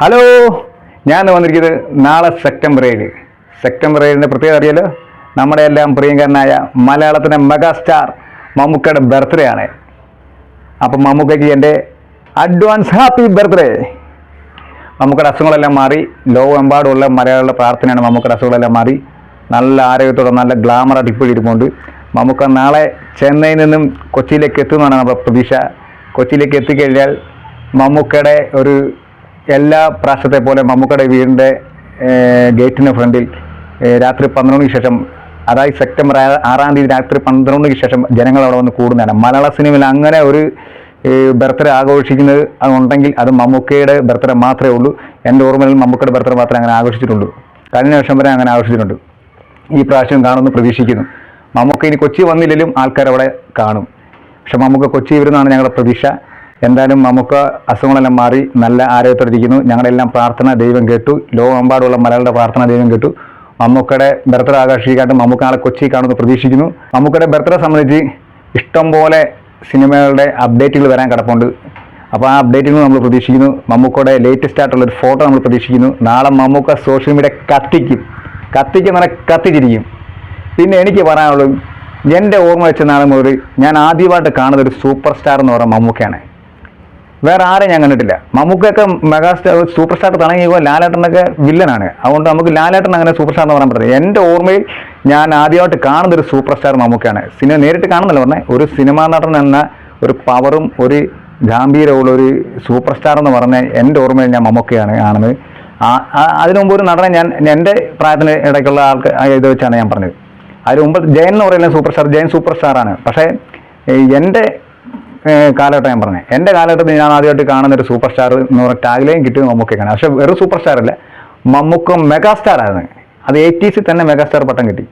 Hello ഞാൻ വന്നിരിക്കുന്നത് നാളെ സെപ്റ്റംബർ ഏഴ്. സെപ്റ്റംബർ ഏഴിന്റെ പ്രത്യേകത അറിയാലോ? നമ്മുടെ എല്ലാം പ്രിയങ്കരനായ മലയാളത്തിന്റെ മെഗാസ്റ്റാർ മമ്മൂക്കയുടെ ബർത്ത്ഡേ ആണ്. അപ്പം മമ്മൂക്കയ്ക്ക് എന്റെ അഡ്വാൻസ് ഹാപ്പി ബർത്ത്ഡേ മമ്മൂക്കയുടെ അസുഖങ്ങളെല്ലാം മാറി ലോകമെമ്പാടുമുള്ള മലയാളികളുടെ പ്രാർത്ഥനയാണ് മമ്മൂക്കയുടെ അസുഖങ്ങളെല്ലാം മാറി. നല്ല ആരോഗ്യത്തോടെ നല്ല ഗ്ലാമറായിട്ട് ഇപ്പോഴും ഇരിപ്പുണ്ട്. മമ്മൂക്ക നാളെ ചെന്നൈയിൽ നിന്നും കൊച്ചിയിലേക്ക് എത്തുമെന്നാണ് നമ്മുടെ പ്രതീക്ഷ. കൊച്ചിയിലേക്ക് എത്തിക്കഴിഞ്ഞാൽ മമ്മൂക്കയുടെ ഒരു എല്ലാ പ്രാവശ്യത്തെ പോലെ മമ്മൂക്കയുടെ വീടിന്റെ ഗേറ്റിന് ഫ്രണ്ടിൽ രാത്രി പന്ത്രണ്ടിന് ശേഷം അതായത് സെപ്റ്റംബർ ആറാം തീയതി രാത്രി പന്ത്രണ്ടിന് ശേഷം ജനങ്ങൾ അവിടെ വന്ന് കൂടുന്നതാണ്. മലയാള സിനിമയിൽ അങ്ങനെ ഒരു ബർത്ത്ഡേ ആഘോഷിക്കുന്നത് ഉണ്ടെങ്കിൽ അത് മമ്മൂക്കയുടെ ബർത്ത്ഡേ മാത്രമേ ഉള്ളൂ. എന്റെ ഓർമ്മയിൽ മമ്മൂക്കയുടെ ബർത്ത്ഡേ മാത്രമേ അങ്ങനെ ആഘോഷിച്ചിട്ടുള്ളൂ. കഴിഞ്ഞ വർഷം വരെ അങ്ങനെ ആഘോഷിച്ചിട്ടുണ്ട്. ഈ പ്രാവശ്യം കാണുമെന്ന് പ്രതീക്ഷിക്കുന്നു. മമ്മൂക്ക ഇനി കൊച്ചി വന്നില്ലെങ്കിലും ആൾക്കാർ അവിടെ കാണും. പക്ഷെ മമ്മൂക്ക കൊച്ചി വരുന്നതാണ് ഞങ്ങളുടെ പ്രതീക്ഷ. എന്തായാലും നമുക്ക് അസുഖങ്ങളെല്ലാം മാറി നല്ല ആരോഗ്യത്തോടെ ഇരിക്കുന്നു. ഞങ്ങളെല്ലാം പ്രാർത്ഥന ദൈവം കേട്ടു. ലോകമെമ്പാടുള്ള മലകളുടെ പ്രാർത്ഥന ദൈവം കേട്ടു. മമ്മൂക്കയുടെ ബർത്ത്ഡേ ആഘോഷിക്കാണ്ട് മമ്മൂക്ക നാളെ കൊച്ചി കാണുമെന്ന് പ്രതീക്ഷിക്കുന്നു. മമ്മൂക്കയുടെ ബർത്ത്ഡേ സംബന്ധിച്ച് ഇഷ്ടംപോലെ സിനിമകളുടെ അപ്ഡേറ്റുകൾ വരാൻ കിടപ്പുണ്ട്. അപ്പോൾ ആ അപ്ഡേറ്റുകൾ നമ്മൾ പ്രതീക്ഷിക്കുന്നു. മമ്മൂക്കയുടെ ലേറ്റസ്റ്റ് ആയിട്ടുള്ള ഒരു ഫോട്ടോ നമ്മൾ പ്രതീക്ഷിക്കുന്നു. നാളെ മമ്മൂക്ക സോഷ്യൽ മീഡിയ കത്തിക്കും. കത്തിക്കും നല്ല കത്തിച്ചിരിക്കും. പിന്നെ എനിക്ക് പറയാനുള്ളത് എന്റെ ഓർമ്മ വെച്ച നാളെ മുതൽ ഞാൻ ആദ്യമായിട്ട് കാണുന്ന ഒരു സൂപ്പർ സ്റ്റാർ എന്ന് പറയുന്ന മമ്മൂക്കയാണ്. വേറെ ആരെയും ഞാൻ കണ്ടിട്ടില്ല. മമ്മൂക്കൊക്കെ മെഗാസ്റ്റാർ സൂപ്പർ സ്റ്റാർ തുടങ്ങിയപ്പോൾ ലാലേട്ടനൊക്കെ വില്ലനാണ്. അതുകൊണ്ട് നമുക്ക് ലാലേട്ടൻ അങ്ങനെ സൂപ്പർ സ്റ്റാർ എന്ന് പറയാൻ പറ്റില്ല എന്റെ ഓർമ്മയിൽ ഞാൻ ആദ്യമായിട്ട് കാണുന്ന ഒരു സൂപ്പർ സ്റ്റാർ മമ്മൂക്കയാണ്. സിനിമ നേരിട്ട് കാണുന്നില്ല പറഞ്ഞേ. ഒരു സിനിമാ നടൻ എന്ന ഒരു പവറും ഒരു ഗാംഭീര്യമുള്ള ഒരു സൂപ്പർ സ്റ്റാർ എന്ന് പറഞ്ഞ എന്റെ ഓർമ്മയിൽ ഞാൻ മമ്മൂക്കയാണ് കാണുന്നത്. അതിനുമുമ്പ് ഒരു നടനെ ഞാൻ എന്റെ പ്രായത്തിന് ഇടയ്ക്കുള്ള ആൾക്ക് ഇത് വെച്ചാണ് ഞാൻ പറഞ്ഞത്. അതിന് മുമ്പ് ജയൻ എന്ന് പറയുന്ന സൂപ്പർ സ്റ്റാർ ജയൻ സൂപ്പർ സ്റ്റാറാണ് പക്ഷേ എന്റെ കാലഘട്ടം ഞാൻ പറഞ്ഞത് എന്റെ കാലഘട്ടത്തിൽ ഞാൻ ആദ്യമായിട്ട് കാണുന്ന ഒരു സൂപ്പർ സ്റ്റാർ എന്ന് പറഞ്ഞ ടാഗ്ലൈൻ കിട്ടിയത് മമ്മൂക്കയാണ് പക്ഷേ വെറും സൂപ്പർ സ്റ്റാർ അല്ല മമ്മൂക്ക മെഗാസ്റ്റാർ ആയിരുന്നു. അത് എയ്റ്റീസിൽ തന്നെ മെഗാസ്റ്റാർ പട്ടം കിട്ടി.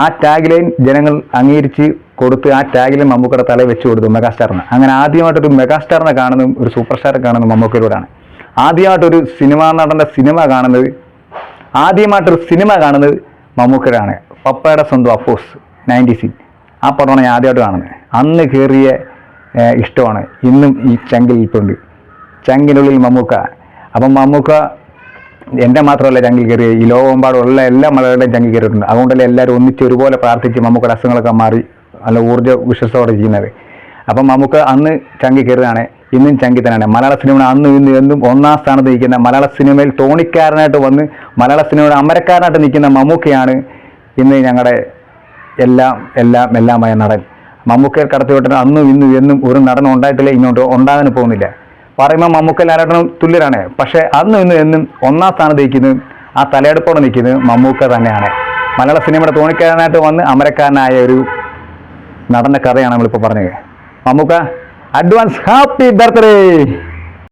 ആ ടാഗ് ലൈൻ ജനങ്ങൾ അംഗീകരിച്ച് കൊടുത്ത് ആ ടാഗ് ലൈൻ മമ്മൂക്കയുടെ തലയിൽ വെച്ച് കൊടുത്തു മെഗാസ്റ്റാറിന് അങ്ങനെ ആദ്യമായിട്ടൊരു മെഗാസ്റ്റാറിനെ കാണുന്നതും ഒരു സൂപ്പർ സ്റ്റാറെ കാണുന്ന മമ്മൂക്കയിലൂടെയാണ്. ആദ്യമായിട്ടൊരു സിനിമാ നടന്റെ സിനിമ കാണുന്നത് ആദ്യമായിട്ടൊരു സിനിമ കാണുന്നത് മമ്മൂക്കയുടെയാണ് പപ്പയുടെ സ്വന്തം അപ്പോസ് നയന്റീസിൽ ആ പടമാണ് ഞാൻ ആദ്യമായിട്ട് കാണുന്നത്. അന്ന് കയറിയ ഇഷ്ടമാണ്. ഇന്നും ഈ ചങ്കിൽ ഇപ്പുണ്ട് ചങ്കിനുള്ളിൽ മമ്മൂക്ക. അപ്പം മമ്മൂക്ക എന്റെ മാത്രമല്ല ചങ്കിൽ കയറി ഈ ലോകമെമ്പാടുള്ള എല്ലാ മലകളുടെയും ചങ്കിൽ കയറിയിട്ടുണ്ട്. അതുകൊണ്ടല്ലേ എല്ലാവരും ഒന്നിച്ച് ഒരുപോലെ പ്രാർത്ഥിച്ച് മമ്മൂക്കയുടെ അസുഖങ്ങളൊക്കെ മാറി നല്ല ഊർജ വിശ്വസത്തോടെ ചെയ്യുന്നത് അപ്പം മമ്മൂക്ക അന്ന് ചങ്കി കയറിയതാണ്. ഇന്നും ചങ്കി തന്നെയാണ്. മലയാള സിനിമ അന്നും ഇന്നും എന്നും ഒന്നാം സ്ഥാനത്ത് നിൽക്കുന്ന മലയാള സിനിമയിൽ തോണിക്കാരനായിട്ട് വന്ന് മലയാള സിനിമയുടെ അമരക്കാരനായിട്ട് നിൽക്കുന്ന മമ്മൂക്കയാണ് ഇന്ന് ഞങ്ങളുടെ എല്ലാം എല്ലാം എല്ലാമായ നടൻ. മമ്മൂക്കയെ കടത്തിവിട്ടിട്ട് അന്നും ഇന്നും എന്നും ഒരു നടനും ഉണ്ടായിട്ടില്ല ഇങ്ങോട്ട് ഉണ്ടാകാൻ പോകുന്നില്ല. പറയുമ്പോൾ മമ്മൂക്ക ലാലേട്ടനും തുല്യരാണ്. പക്ഷേ അന്നും ഇന്നും എന്നും ഒന്നാം സ്ഥാനത്ത് നിൽക്കുന്നത് ആ തലയെടുപ്പോടെ നിൽക്കുന്നത് മമ്മൂക്ക തന്നെയാണ്. മലയാള സിനിമയുടെ തോണിക്കാരനായിട്ട് വന്ന് അമരക്കാരനായ ഒരു നടന്റെ കഥയാണ് നമ്മളിപ്പോൾ പറഞ്ഞത്. Mammukka advance happy birthday